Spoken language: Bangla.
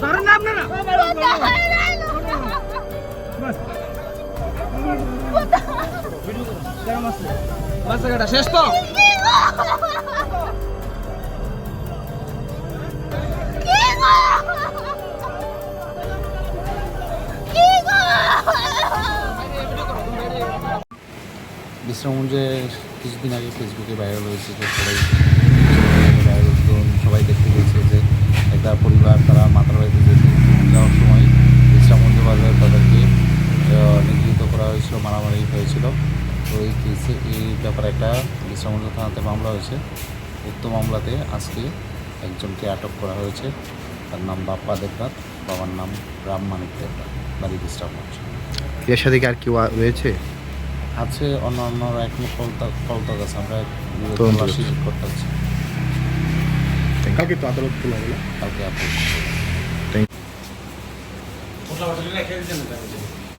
ধরেন না আপনারা ভিডিও করুন শেষ তো। বিশ্রামগঞ্জে কিছুদিন আগে ফেসবুকে ভাইরাল হয়েছে যে সবাই ভাইরাল সবাই দেখতে পেয়েছে যে একটা পরিবার, তারা মাতার বাড়িতে যেতে যাওয়ার সময় বিশ্রামগঞ্জ বাজারে তাদেরকে নিগৃহীত করা হয়েছিল, মারামারি হয়েছিল। তো এই কেসে এই ব্যাপারে একটা বিশ্রামগঞ্জ থানাতে মামলা হয়েছে। উক্ত মামলাতে আজকে একজনকে আটক করা হয়েছে। তার নাম বাপ্পা দেবনাথ, বাবার নাম রাম মানিক দেবনাথ। বাড়ি বিশ্রামগঞ্জ এর সাথে কি আর কেউ রয়েছে? আছে অন্য অন্যরা এখনও কলতা কলতা আছে আমরা করতে কালকে তো আদালত খোলা হলো কালকে আপনি